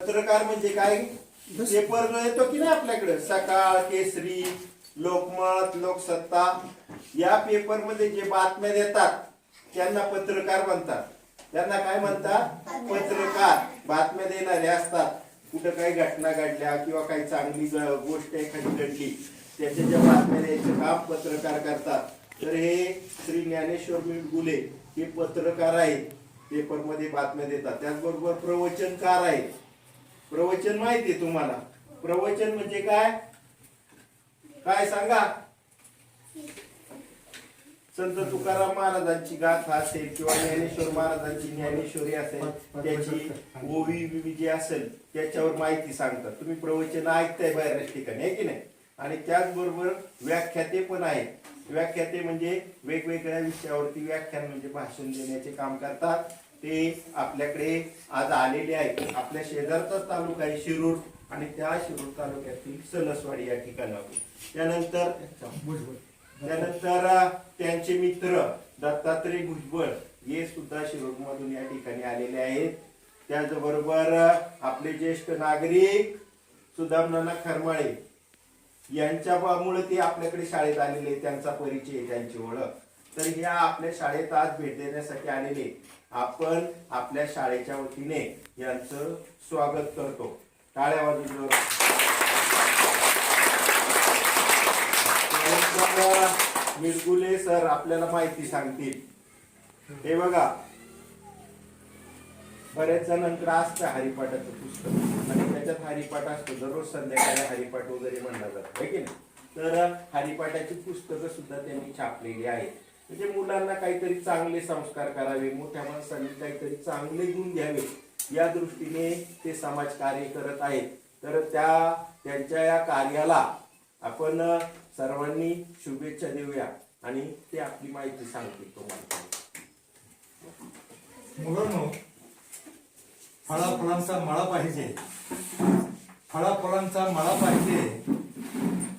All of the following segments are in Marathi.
पत्रकार म्हणजे काय? पेपर येतो की नाही आपल्याकडे? सकाळ केसरी लोकमत लोकसत्ता या पेपरमध्ये जे बातम्या देतात त्यांना पत्रकार म्हणतात. त्यांना काय म्हणतात? पत्रकार. बातम्या देणारे असतात. कुठं काही घटना घडल्या किंवा काही चांगली गोष्ट एखादी घडली त्याच्या ज्या बातम्या द्यायचं काम पत्रकार करतात. तर हे श्री ज्ञानेश्वर मिळगुले हे पत्रकार आहेत. पेपरमध्ये बातम्या देतात. त्याचबरोबर प्रवचनकार आहेत. प्रवचन माहिती आहे तुम्हाला. प्रवचन म्हणजे काय? काय सांगा? संत तुकाराम महाराजांची गाथा असेल किंवा ज्ञानेश्वर महाराजांची ज्ञानेश्वरी असेल त्याची ओवी बिवी जी असेल त्याच्यावर माहिती सांगतात. तुम्ही प्रवचन ऐकताय बाहेरच ठिकाणी आहे की नाही? आणि त्याचबरोबर व्याख्याते पण आहेत. व्याख्याते म्हणजे वेगवेगळ्या विषयावरती व्याख्यान म्हणजे भाषण देण्याचे काम करतात. ते आपल्याकडे आज आलेले आहेत. आपल्या शेजारचाच तालुका आहे शिरूर आणि त्या शिरूर तालुक्यातील सणसवाडी या ठिकाणावर त्यानंतर त्यानंतर त्यांचे मित्र दत्तात्रय भुजबळ हे सुद्धा शिरूर मधून या ठिकाणी आलेले आहेत. त्याचबरोबर आपले ज्येष्ठ नागरिक सुदामनाना खरमाळे यांच्यामुळे ते आपल्याकडे शाळेत आलेले आहेत. त्यांचा परिचय त्यांची ओळख. तर ह्या आपल्या शाळेत आज भेट देण्यासाठी आलेले आपण आपल्या शाळेच्या वतीने यांचं स्वागत करतो. टाळ्या वाजून मिरगुले सर आपल्याला माहिती सांगतील. हे बघा. बऱ्याच जणांकडे असतं हरिपाठाचं पुस्तक. आणि त्याच्यात हरिपाठ असतो. दररोज संध्याकाळी हरिपाठ वगैरे म्हणला जातो. आहे की नाही? तर हरिपाठाची पुस्तकं सुद्धा त्यांनी छापलेली आहेत. म्हणजे मुलांना काहीतरी चांगले संस्कार करावे मोठ्या माणसांनी काहीतरी चांगले गुण घ्यावे या दृष्टीने ते समाज कार्य करत आहेत. तर त्या त्यांच्या या कार्याला आपण सर्वांनी शुभेच्छा देऊया. आणि ते आपली माहिती सांगतील तुम्हाला. मुलांनो फळाफळांचा मळा पाहिजे. फळाफुलांचा मळा पाहिजे.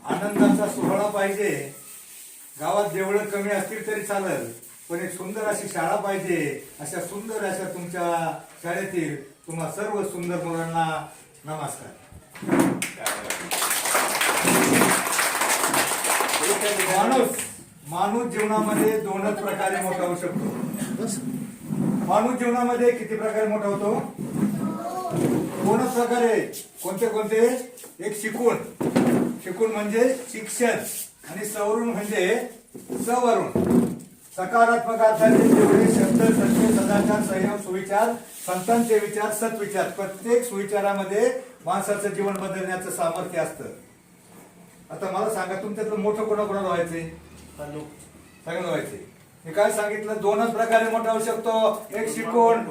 आनंदाचा सोहळा पाहिजे. गावात जेवढं कमी असतील तरी चालेल पण एक सुंदर अशी शाळा पाहिजे. अशा सुंदर अशा तुमच्या शाळेतील तुम्हा सर्व सुंदर मुलांना नमस्कार. माणूस माणूस जीवनामध्ये दोनच प्रकारे मोठा होऊ शकतो. माणूस जीवनामध्ये किती प्रकारे मोठा होतो? दोनच प्रकारे. कोणते कोणते? एक शिकून. शिकून म्हणजे शिक्षण. आणि सवरून म्हणजे सवरून. सकारात्मक अर्थाचे जेवढे शब्द सत्य सदाचार संयम सुविचार संतांचे विचार सत्विचार प्रत्येक सुविचारामध्ये माणसाचं जीवन बदलण्याचं सामर्थ्य असतं. आता मला सांगा तुमच्यातलं मोठं कोणा कोणाला व्हायचंय सगळं व्हायचंय. मी काय सांगितलं? दोनच प्रकारे मोठा होऊ शकतो. एक शिकून.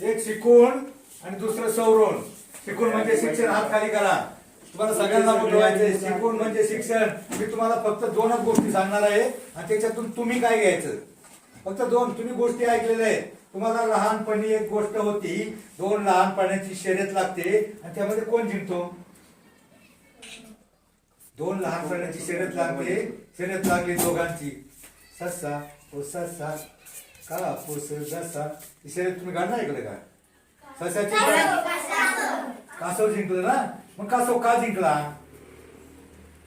एक शिकून आणि दुसरं सवरून. शिकून म्हणजे शिक्षण हात खाली करा. तुम्हाला सगळ्यांना व्हायचंय शिकून म्हणजे शिक्षण. मी तुम्हाला फक्त दोनच गोष्टी सांगणार आहे. आणि त्याच्यातून तुम्ही काय घ्यायचं? फक्त दोन. तुम्ही गोष्टी ऐकलेल्या आहेत. तुम्हाला लहानपणी एक गोष्ट होती. दोन लहानपणाची शर्यत लागते. आणि त्यामध्ये कोण जिंकतो? दोन लहानपणाची शर्यत लागते. शर्यत लागली दोघांची. ससा ओ ससा का पुस जसा ही शर्यत तुम्ही गाणं ऐकलं का? ससाची कासव जिंकलं ना? मग कासव का जिंकला?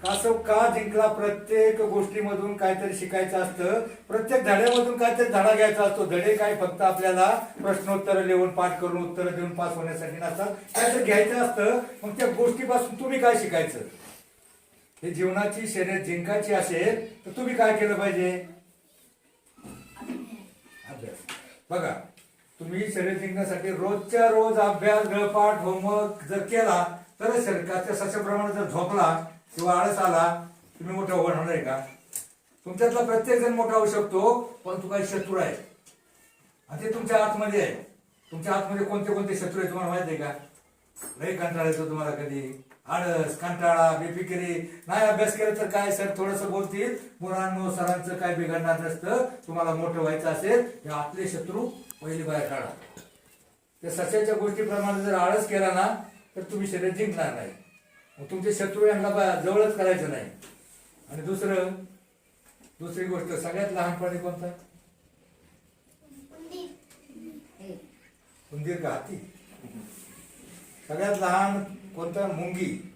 कासव का जिंकला? प्रत्येक गोष्टीमधून काहीतरी शिकायचं असतं. प्रत्येक धड्यामधून काहीतरी धडा घ्यायचा असतो. धडे काय फक्त आपल्याला प्रश्नोत्तर लिहून पाठ करून उत्तर देऊन पास होण्यासाठी नसतात. काहीतरी घ्यायचं असतं. मग त्या गोष्टीपासून तुम्ही काय शिकायचं? हे जीवनाची शर्यत जिंकायची असेल तर तुम्ही काय केलं पाहिजे? अभ्यास. बघा तुम्ही शर्यत जिंकण्यासाठी रोजच्या रोज अभ्यास गळपाठ होमवर्क जर केला तर शरीराच्या सशाप्रमाणे जर झोपला किंवा आळस आला तुम्ही मोठा होणार आहे का? तुमच्यातला प्रत्येक जण मोठा होऊ शकतो पण तू काही शत्रू आहे. आणि ते तुमच्या आतमध्ये आहे. तुमच्या आतमध्ये कोणते कोणते शत्रू आहे तुम्हाला माहिती आहे का? लय कंटाळा येतो तुम्हाला कधी. आळस कंटाळा बेफिकिरी. नाही अभ्यास केला तर काय सर थोडस बोलतील. मुलांनो सरांचं काय बिघडणार नसतं. तुम्हाला मोठं व्हायचं असेल हे आपले शत्रू पहिले बाहेर काढा. त्या सस्याच्या गोष्टीप्रमाणे जर आळस केला ना तर तुम्ही शरीर जिंकणार नाही. मग तुमचे शत्रू यांना बा- जवळच करायचं नाही. आणि दुसरं दुसरी गोष्ट सगळ्यात लहानपणी कोणता? उंदीर. का हाती? सगळ्यात लहान कोणतं? मुंगी.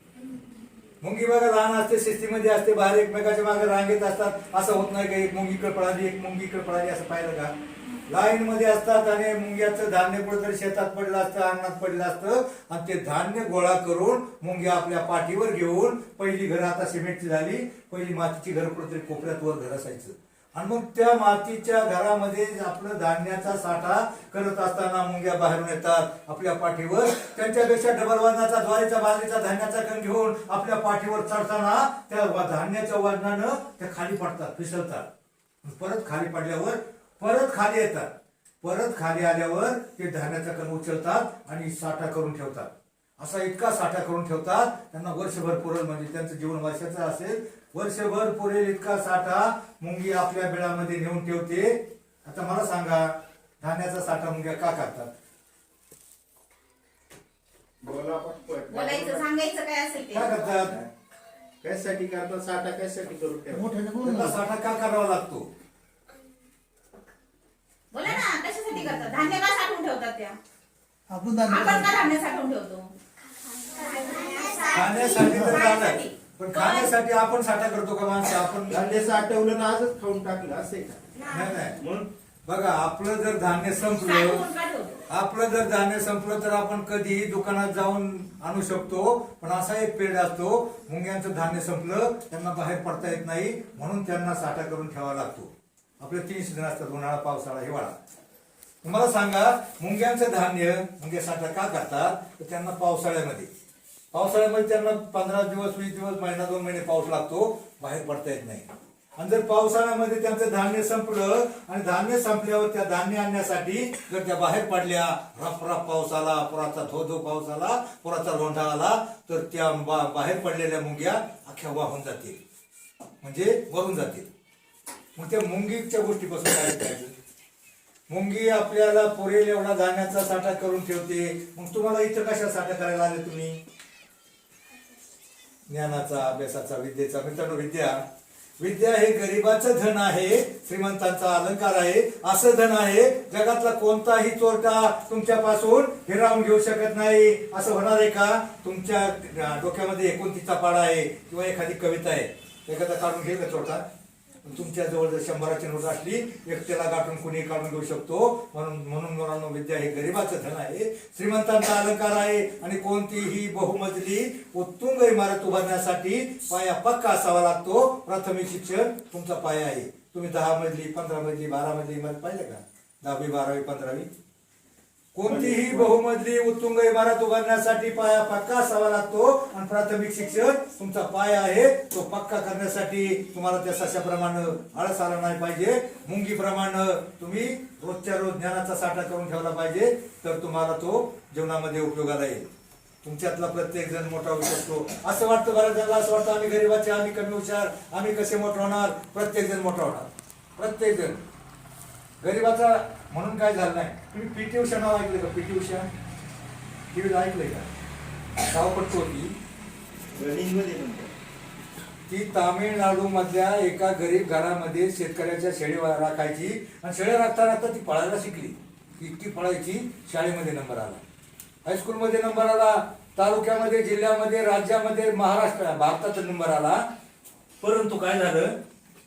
मुंगी बघा लहान असते शिस्तीमध्ये असते बाहेर एकमेकाच्या मागे रांगेत असतात. असं होत नाही का एक मुंगी इकडे पळाली एक मुंगी इकडे पळाली असं पाहिलं का? लाईन मध्ये असतात आणि मुंग्याचं धान्य कुठेतरी शेतात पडलं असतं अंगणात पडलं असतं आणि ते धान्य गोळा करून मुंग्या आपल्या पाठीवर घेऊन पहिली घरं आता सिमेंटची झाली पहिली मातीची घरं कुठेतरी कोपऱ्यात वर घर असायचं. आणि मग त्या मातीच्या घरामध्ये आपलं धान्याचा साठा करत असताना मुंग्या बाहेरून येतात आपल्या पाठीवर. त्यांच्यापेक्षा डबल वजनाचा ज्वारीचा बाजरीचा धान्याचा कण घेऊन आपल्या पाठीवर चढताना त्या धान्याच्या वजनानं त्या खाली पडतात फिसलतात. परत खाली पडल्यावर परत खाली येतात. परत खाली आल्यावर ते धान्याचा कण उचलतात आणि साठा करून ठेवतात. असा इतका साठा करून ठेवतात त्यांना वर्षभर पुरेल म्हणजे त्यांचं जीवन वर्षाचं असेल. वर्षभर पुरेल इतका साठा मुंगी आपल्या बिळामध्ये नेऊन ठेवते. आता मला सांगा धान्याचा साठा मुंग्या का करतात? बोलायचं सांगायचं काय असेल ते? का करतात? कशासाठी करतात? साठा कशासाठी करून ठेवा मोठ्याने बोल त्यांना ना. साठा का करावा लागतो? बोला ना कशासाठी करतात धान्य का साठवून ठेवतात त्या? आपण धान्य आपण का धान्य साठवून ठेवतो? खाण्यासाठी तर पण खाण्यासाठी आपण साठा करतो का माणसं? आपण धान्य साठवलं ना आजच खाऊन टाकलं असे का? नाही नाही. मग बघा आपलं जर धान्य संपलं साठवून का ठेवतो? आपलं जर धान्य संपलं तर आपण कधी दुकानात जाऊन आणू शकतो. पण असा एक पिरियड असतो मुंग्यांचं धान्य संपलं त्यांना बाहेर पडता येत नाही म्हणून त्यांना साठा करून ठेवावा लागतो. आपले तीन सीझन असतात उन्हाळा पावसाळा हिवाळा. तुम्हाला सांगा मुंग्यांचं धान्य मुंग्या साठा का करतात? तर त्यांना पावसाळ्यामध्ये. पावसाळ्यामध्ये त्यांना पंधरा दिवस वीस दिवस महिना दोन महिने पाऊस लागतो बाहेर पडता येत नाही. आणि जर पावसाळ्यामध्ये त्यांचं धान्य संपलं आणि धान्य संपल्यावर त्या धान्य आणण्यासाठी जर त्या बाहेर पडल्या रफ रफ पाऊस आला पुराचा धो धो पाऊस आला पुराचा लोंढा आला तर त्या बाहेर पडलेल्या मुंग्या अख्ख्या वाहून जातील. म्हणजे वरून जातील. मग त्या मुंगीच्या गोष्टीपासून काय करायचं? मुंगी आपल्याला पुरेल एवढा धान्याचा साठा करून ठेवते. मग तुम्हाला इथं कशा साठा करायला आले तुम्ही? ज्ञानाचा अभ्यासाचा विद्येचा. मित्रांनो विद्या. विद्या हे गरिबाचं धन आहे श्रीमंतांचा अलंकार आहे. असं धन आहे जगातला कोणताही चोरटा तुमच्यापासून हिरावून घेऊ शकत नाही. असं होणार आहे का? तुमच्या डोक्यामध्ये एकोणतीचा पाडा आहे किंवा एखादी कविता आहे. एखादा काढून घेईल का चोरटा? तुमच्या जवळ जर शंभराची नोट असली एकट्याला गाठून कुणी काढून घेऊ शकतो. म्हणून म्हणून मुलांना विद्या हे गरिबाचं धन आहे. श्रीमंतांचा अलंकार आहे आणि कोणतीही बहुमजली उत्तुंग इमारत उभारण्यासाठी पाया पक्का असावा लागतो. प्राथमिक शिक्षण तुमचा पाया आहे. तुम्ही दहा मजली पंधरा मजली बारा मजली इमारत पाहिजे का? दहावी बारावी पंधरावी? कोणतीही बहुमजली उत्तुंग इमारत उभारण्यासाठी पाया पक्का असावा लागतो आणि प्राथमिक शिक्षण तुमचा पाया आहे तो पक्का करण्यासाठी तुम्हाला त्या सशाप्रमाणे आळस आला नाही पाहिजे. मुंगीप्रमाणे तुम्ही रोजच्या रोज ज्ञानाचा साठा करून ठेवला पाहिजे तर तुम्हाला तो जीवनामध्ये उपयोगाला येईल तुमच्यातला प्रत्येक जण मोठा होऊ शकतो. असं वाटतं बऱ्याच जणांना असं वाटतं आम्ही गरीबाचे आम्ही कमी हुशार आम्ही कसे मोठं होणार? प्रत्येक जण मोठा होणार. प्रत्येक जण. गरीबाचा म्हणून काय झालं नाही. तुम्ही पीटी उषा नाव ऐकलं का? पीटी उषा? टीव्हीला ऐकलंय का? धावपट्टू होती. ती तामिळनाडू मधल्या एका गरीब घरामध्ये शेतकऱ्याच्या शेळी राखायची आणि शेळ्या राखता राखता ती पळायला शिकली. इतकी पळायची शाळेमध्ये नंबर आला. हायस्कूलमध्ये नंबर आला. तालुक्यामध्ये जिल्ह्यामध्ये राज्यामध्ये महाराष्ट्र भारतात नंबर आला. परंतु काय झालं?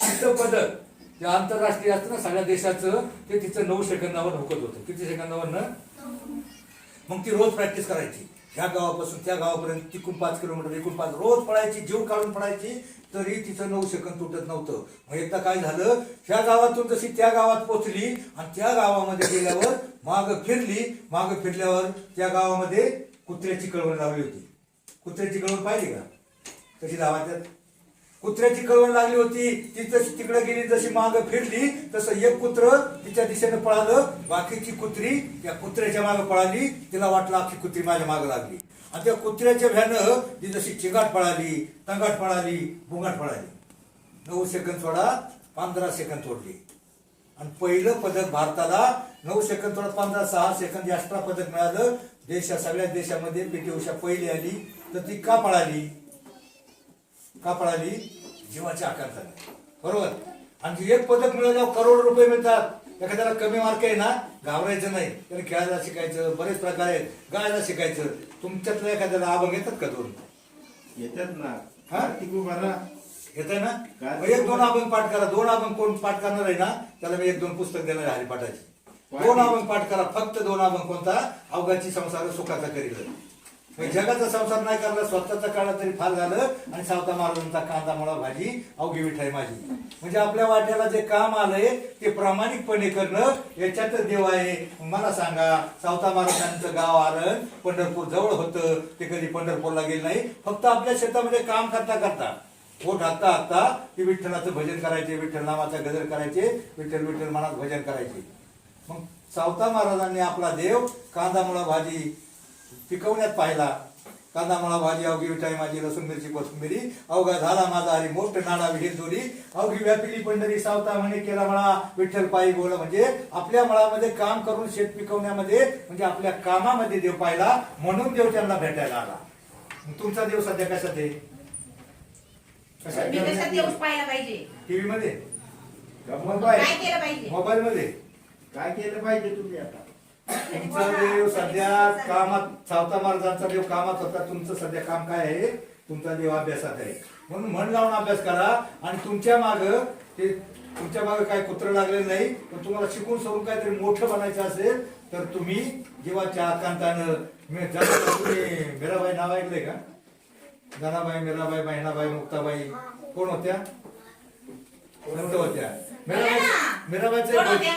तिचं पदक ते आंतरराष्ट्रीय असतं ना सगळ्या देशाचं ते तिचं नऊ सेकंदावर हुकत होतं. किती सेकंदावर ना मग ती रोज प्रॅक्टिस करायची. ह्या गावापासून त्या गावापर्यंत तिकून पाच किलोमीटर एकूण पाच रोज पळायची जीव काढून पळायची तरी तिचं नऊ सेकंद तुटत नव्हतं. मग एकदा काय झालं ह्या गावातून जशी त्या गावात पोचली आणि त्या गावामध्ये गेल्यावर माग फिरली माग फिरल्यावर त्या गावामध्ये कुत्र्याची कळवण लावली होती. कुत्र्याची कळवण पाहिली का? कशी लावायच्यात कुत्र्याची कळवण लागली होती ती जशी तिकडे गेली जशी माग फिरली तसं एक कुत्र तिच्या दिशेनं पळालं. बाकीची कुत्री त्या कुत्र्याच्या मागे पळाली. तिला वाटलं अख्खी कुत्री माझ्या मागे लागली. आणि त्या कुत्र्याच्या भ्यानं ती जशी चिगाट पळाली तंगाट पळाली बुंगाट पळाली. नऊ सेकंद सोडा पंधरा सेकंद सोडली आणि पहिलं पदक भारताला नऊ सेकंद थोडं पंधरा सहा सेकंद एक्स्ट्रा पदक मिळालं. देशा सगळ्या देशामध्ये पीटी उषा पहिली आली. तर ती का पळाली? का पळाली जीवाच्या आकांक्षाने बरोबर? आणि एक पदक मिळाल्यावर करोड रुपये मिळतात. एखाद्याला कमी मार्क आहे ना घाबरायचं नाही. त्याने खेळायला शिकायचं बरेच प्रकार आहेत. गायला शिकायचं. तुमच्यातल्या एखाद्याला अभंग येतात का दोन? येतात ना. हा? कार्तिक उभारा येत आहे ना? मग एक दोन अभंग पाठ करा. दोन अभंग कोण पाठ करणार आहे ना त्याला मी एक दोन पुस्तक देणार आहे हरिपाठाची. दोन अभंग पाठ करा. फक्त दोन अभंग कोणता? अवघाची संसार सुखाचा करील जगाचा संसार नाही करला स्वतःचा काळा तरी फार झालं आणि सावता महाराजांचा कांदा मुळा भाजी अवघी विठाई माझी. म्हणजे आपल्या वाट्याला जे काम आलंय ते प्रामाणिकपणे करणं याच्यातच देव आहे. मला सांगा सावता महाराजांचं गाव आलं पंढरपूर जवळ होतं ते कधी पंढरपूरला गेलं नाही. फक्त आपल्या शेतामध्ये काम करता करता. पोट हाकता हाकता ते विठ्ठलाचं भजन करायचे विठ्ठल नामाचा गजर करायचे विठ्ठल विठ्ठल मनात भजन करायचे. मग सावता महाराजांनी आपला देव कांदा मुळा भाजी पिकवण्यात पाहिला. कांदा मुळा भाजी अवघी विठाई माझी लसूण मिरची कोथिंबिरी अवघा झाला माझा हरी. मोठ नाडा विहीर दोरी अवघी व्यापिली पंढरी सावता म्हणे केला मळा विठ्ठल पायी बोला म्हणजे आपल्या मळामध्ये काम करून शेत पिकवण्यामध्ये म्हणजे आपल्या कामामध्ये देव पाहिला म्हणून देव त्यांना भेटायला आला. तुमचा देव सध्या कशात आहे? टीव्ही मध्ये मोबाईल. मध्ये काय केलं पाहिजे तुम्ही आता? तुमचा देव सध्या कामात सावता महाराजांचा देव कामात होता. तुमचं सध्या काम काय आहे? तुमचा देव अभ्यासात आहे. म्हणून मन लावून अभ्यास करा आणि तुमच्या माग ते तुमच्या मागे काय कुत्र लागलेलं नाही पण तुम्हाला शिकून सवरून काहीतरी मोठं बनायचं असेल तर तुम्ही जीवाच्या आकांतानं तुम्ही मीराबाई नाव ऐकलंय का? जनाबाई मीराबाई बहिणाबाई मुक्ताबाई. कोण होत्या? कोणत्या होत्या. मीराबाई मीराबाईचं कोण एक होत्या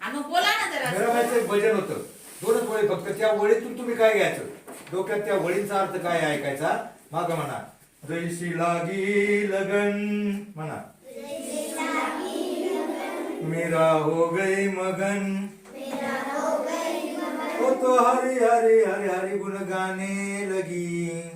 आणि मग बोला ना जरा मेराबाईचं एक भजन होतं. दोनच वळी फक्त त्या वळीतून तुम्ही काय घ्यायचं? डोक्यात त्या वळींचा अर्थ काय ऐकायचा? माग म्हणा. जैशी लागी लगन म्हणा. मेरा हो गई मगन. ओ तो हरी हरी हरी हरी गुण गाने लगी.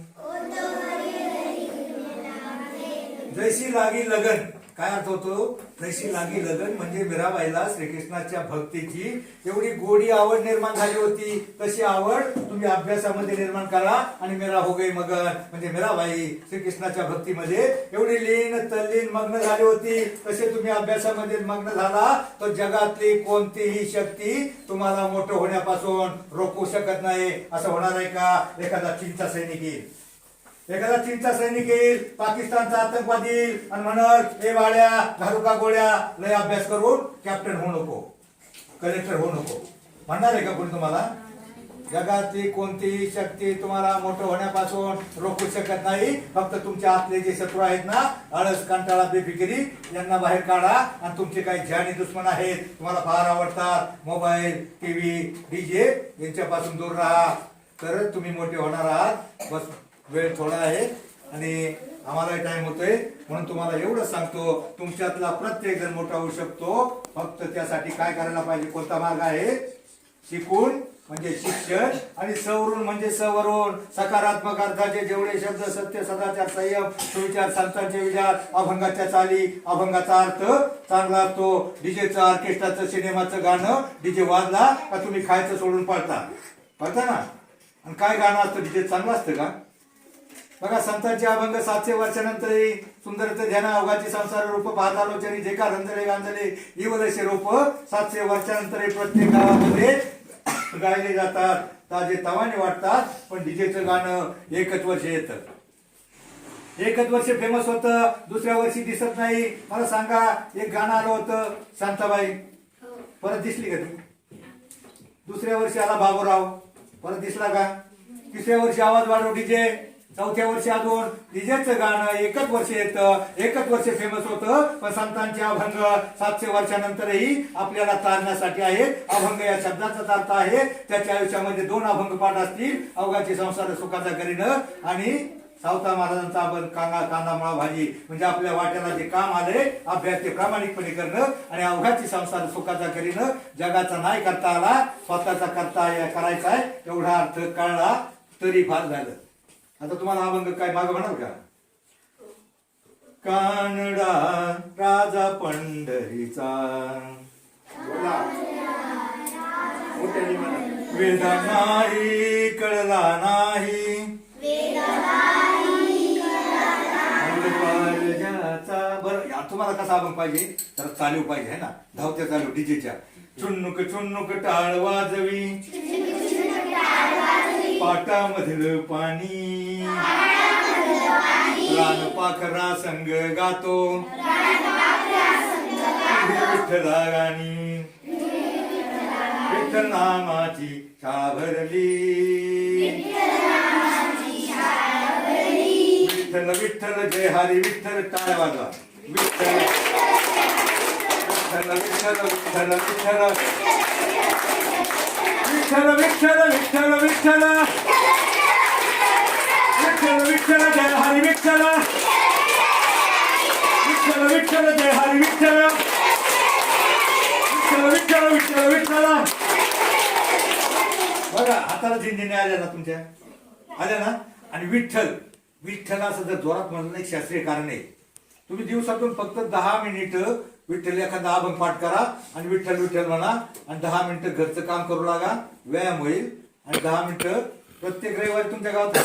जैसी लागी लगन. काय अर्थ होतो? तशी लागी लगन म्हणजे मीराबाईला श्रीकृष्णाच्या भक्तीची एवढी गोडी आवड निर्माण झाली होती. तशी आवड तुम्ही अभ्यासामध्ये निर्माण करा आणि मेरा हो गई मगन. म्हणजे मीराबाई श्रीकृष्णाच्या भक्तीमध्ये एवढी लीन तल्लीन मग्न झाली होती. तसे तुम्ही अभ्यासामध्ये मग्न झाला तर जगातली कोणतीही शक्ती तुम्हाला मोठं होण्यापासून रोखू शकत नाही. असं होणार आहे का? एखादा चिंता सैनिक एखादा चीनचा सैनिक येईल पाकिस्तानचा आतंकवादी येईल आणि म्हणल हे वाड्या घालू का गोळ्या लय अभ्यास करून कॅप्टन होऊ नको कलेक्टर होऊ नको. म्हणणार आहे का कोणी तुम्हाला? जगातली कोणतीही शक्ती तुम्हाला मोठं होण्यापासून रोखू शकत नाही फक्त तुमच्या आतले जे शत्रू आहेत ना आळस कंटाळा बेफिकिरी यांना बाहेर काढा आणि तुमचे काही जाणी दुश्मन आहेत तुम्हाला फार आवडतात. मोबाईल टीव्ही डीजे यांच्यापासून दूर राहा. तरच तुम्ही मोठे होणार आहात. बस वेळ थोडा आहे आणि आम्हालाही टाइम होतोय. म्हणून तुम्हाला एवढं सांगतो तुमच्यातला प्रत्येक जण मोठा होऊ शकतो. फक्त त्यासाठी काय करायला पाहिजे कोणता मार्ग आहे? शिकून म्हणजे शिक्षण आणि सवरून म्हणजे सवरून. सकारात्मक अर्थाचे जेवढे शब्द सत्य सदाचार संयम सुविचार संतांचे विचार अभंगाच्या चाली अभंगाचा अर्थ चांगला असतो. डीजेचं ऑर्केस्ट्राचं सिनेमाचं गाणं डीजे वाजला का तुम्ही खायचं सोडून पळता? पळता ना? आणि काय गाणं असतं डीजे चांगलं असतं का? बघा संतांचे अभंग सातशे वर्षानंतर सुंदरते ध्यान अवघाचे संसार रूप पाहतालोचनी जे का रंजले गांजले इवलसे रूप सातशे वर्षानंतर प्रत्येक गावामध्ये गायले जातात. ताजे तवाने वाटतात पण डीजेचं गाणं एकच वर्ष येतं. एकच वर्ष फेमस होतं दुसऱ्या वर्षी दिसत नाही. मला सांगा एक गाणं आलं होतं शांताबाई. परत दिसली का तुम्ही दुसऱ्या वर्षी आला बाबूराव. परत दिसला का? तिसऱ्या वर्षी आवाज वाढव डीजे. चौथ्या वर्षी अजून डीजेचं गाणं एकच वर्ष येतं एकच वर्ष फेमस होतं. पण संतांचे अभंग सातशे वर्षानंतरही आपल्याला तारण्यासाठी आहेत. अभंग या शब्दाचा अर्थ आहे त्याच्या आयुष्यामध्ये दोन अभंग पाठ असतील अवघाचे संसार सुखाचा करीनं. आणि सावता महाराजांचा आपण कांदा कांदा मुळा भाजी म्हणजे आपल्या वाट्याला जे काम आले अभ्यास ते प्रामाणिकपणे करणं आणि अवघाची संसार सुखाचा करीनं जगाचा नाही करता आला स्वतःचा करता या- करायचा आहे एवढा अर्थ कळला तरी फार झालं. आता तुम्हाला अभंग काय माग म्हणाल का? कानडा राजा पंढरीचा. वेदा नाही कळला नाही. बरं या तुम्हाला कसा अभंग पाहिजे? तर चालू पाहिजे है ना? धावत्या चालू डीजेच्या. चुन्नुक चुन्नुक टाळ वाजवी. पाटामधील पाणी. रान पाखरा संग गातो. विठ्ठला गाणी विठ्ठल नामाची शाळा भरली विठ्ठल विठ्ठल जय हरी विठ्ठल टाळ्या वाजवा? विठ्ठल. विठ्ठल विठ्ठल विठ्ठल विठ्ठल. विठ्ठल विठ्ठल विठ्ठल विठ्ठल विठ्ठल जय हरी विठ्ठल विठ्ठल विठ्ठल जय हरी विठ्ठल विठ्ठल विठ्ठल विठ्ठल विठ्ठल बघा हाताला झिंजिने आल्या ना तुमच्या? आल्या ना? आणि विठ्ठल. विठ्ठलाचं जर जोरात म्हणलं एक शास्त्रीय कारण आहे. तुम्ही दिवसातून फक्त दहा मिनिटं विठ्ठल एखादा अभंग पाठ करा आणि विठ्ठल विठ्ठल म्हणा आणि दहा मिनिटं घरचं काम करू लागा व्यायाम होईल. आणि दहा मिनिटं प्रत्येक रविवारी तुमच्या गावात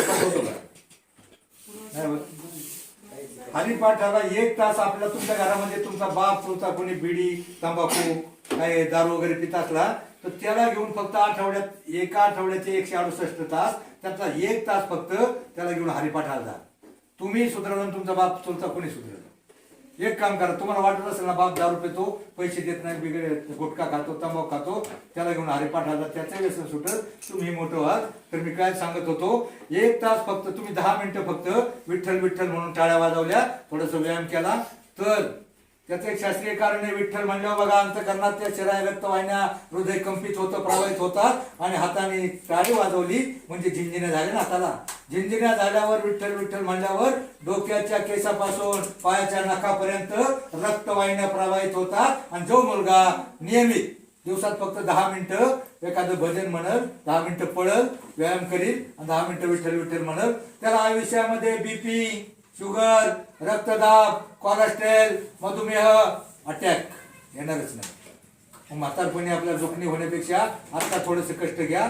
हरिपाठ हरिपाठाला एक तास आपल्या तुमच्या घरामध्ये तुमचा बाप तुमचा कोणी बिडी तंबाखू काय दारू वगैरे पित असला तर त्याला घेऊन फक्त आठवड्यात एका आठवड्याचे एकशे अडुसष्ट तास त्यातला एक तास फक्त त्याला घेऊन हरिपाठाला जा. तुम्ही सुधारलं तुमचा बाप तुमचा कोणी सुधारलं एक काम करा तुम्हाला वाटत असेल ना बाप दारू पितो पैसे देत नाही बिगडे गुटखा खातो तंबाखू खातो त्याला घेऊन हरिपाठाला त्याचं व्यसन सुटत तुम्ही मोठं व्हाल तर मी काय सांगत होतो एक तास फक्त तुम्ही दहा मिनिटं फक्त विठ्ठल विठ्ठल म्हणून टाळ्या वाजवल्या थोडस व्यायाम केला. तर त्याचं एक शास्त्रीय कारण आहे विठ्ठल म्हणल्यावर बघा अंतकरणात त्या शिराय रक्त वाहिन्या हृदय कंपित होतं प्रवाहित होतात आणि हाताने टाळी वाजवली म्हणजे झिंजिन्या झाल्या ना हाताला. झिंजिन्या झाल्यावर विठ्ठल विठ्ठल म्हणल्यावर डोक्याच्या केसापासून पायाच्या नखापर्यंत रक्तवाहिन्या प्रवाहित होतात. आणि जो मुलगा नियमित दिवसात फक्त दहा मिनिटं एखादं भजन म्हणल दहा मिनिटं पळल व्यायाम करील आणि दहा मिनिटं विठ्ठल विठ्ठल म्हणल त्याला आयुष्यामध्ये बीपी शुगर रक्तदाब कोलेस्ट्रॉल मधुमेह अटॅक येणारच नाही. मग म्हातारपणी आपल्या जोखणी होण्यापेक्षा आता थोडंसं कष्ट घ्या.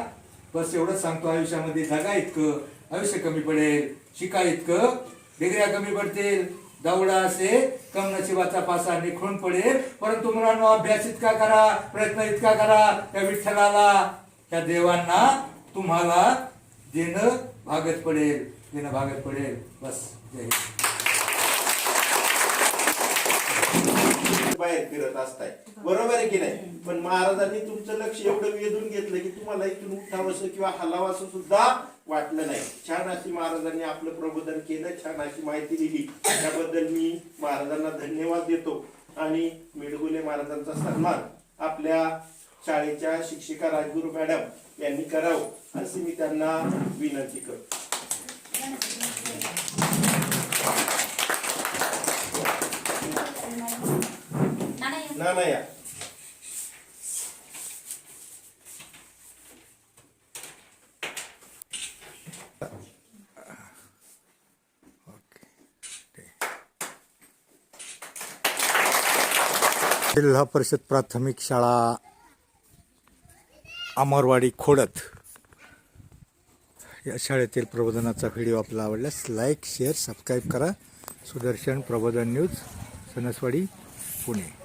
बस एवढंच सांगतो आयुष्यामध्ये जगा इतकं आयुष्य कमी पडेल शिका इतकं. डिग्र्या कमी पडतील दौडा असे कम नशिबाचा पासा निखळून पडेल. परंतु मुलांनो अभ्यास इतका करा प्रयत्न इतका करा त्या विठ्ठलाला त्या देवांना तुम्हाला देणं भागत पडेल देणं भागत पडेल. बस जय बाहेर फिरत असताय. बरोबर आहे की नाही? पण महाराजांनी तुमचं लक्ष एवढं वेधून घेतलं की तुम्हाला इथून उठावंसं किंवा हलावासं सुद्धा वाटलं नाही. छान अशी महाराजांनी आपलं प्रबोधन केलं छान अशी माहिती दिली. त्याबद्दल मी महाराजांना धन्यवाद देतो. आणि मिडगुले महाराजांचा सन्मान आपल्या शाळेच्या शिक्षिका राजगुरू मॅडम यांनी करावं अशी मी त्यांना विनंती करतो. Thank you. ना ना या. जिल्हा परिषद प्राथमिक शाळा अमरवाडी खोडत. या शाळेतील प्रबोधनाचा व्हिडिओ आपला आवडल्यास लाईक शेअर सबस्क्राईब करा. सुदर्शन प्रबोधन न्यूज सणसवाडी पुणे.